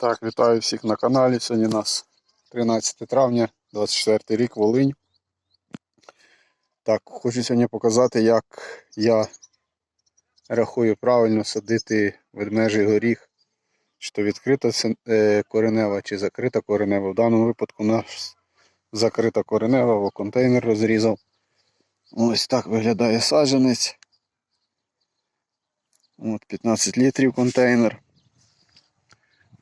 Так, вітаю всіх на каналі. Сьогодні у нас 13 травня, 24 рік, Волинь. Так, хочу сьогодні показати, як я рахую правильно садити ведмежий горіх. Чи то відкрита е, коренева, чи закрита коренева. В даному випадку у нас закрита коренева, бо контейнер розрізав. Ось так виглядає саджанець. От 15 літрів контейнер.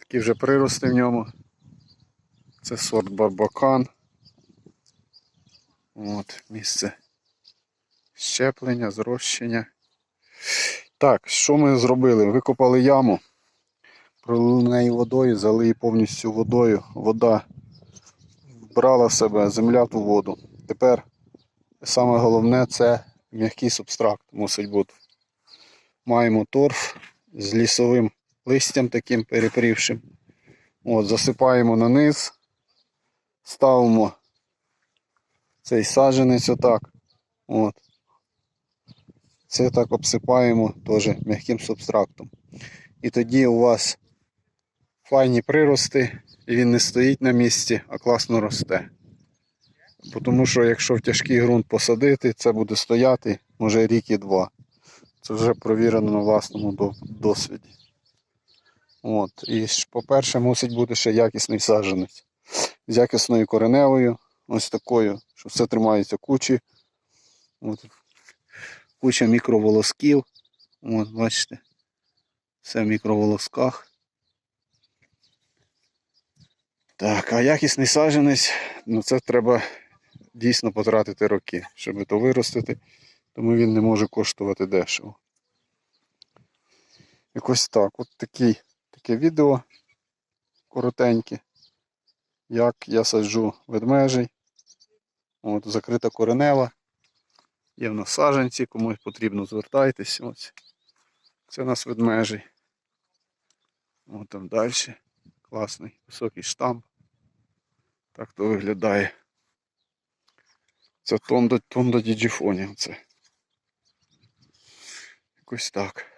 Такі вже прирости в ньому. Це сорт барбакан. От, місце щеплення, зрощення. Так, що ми зробили? Викопали яму, пролили неї водою, залили повністю водою. Вода вбрала в себе земля ту воду. Тепер саме головне це м'який субстракт мусить бути. Маємо торф з лісовим листям таким перепрівшим. От, засипаємо на низ, ставимо цей саджанець отак. От. Це так обсипаємо теж м'яким субстрактом. І тоді у вас файні прирости, і він не стоїть на місці, а класно росте. Тому що якщо в тяжкий ґрунт посадити, це буде стояти може рік і два. Це вже провірено на власному досвіді. От. І по-перше, мусить бути ще якісний саджанець. З якісною кореневою, ось такою, що все тримається кучі. От. Куча мікроволосків. От, бачите. Все в мікроволосках. Так, а якісний саджанець, ну це треба дійсно потратити роки, щоб то виростити, тому він не може коштувати дешево. Якось так. От такий, таке відео коротеньке, як я саджу ведмежий. От, закрита коренева. Є в нас саджанці, комусь потрібно звертайтесь. Ось. Це у нас ведмежий. От там далі. Класний високий штамп. Так то виглядає. Це Тондо, Тондо Діджіфоні. Це. Якось так.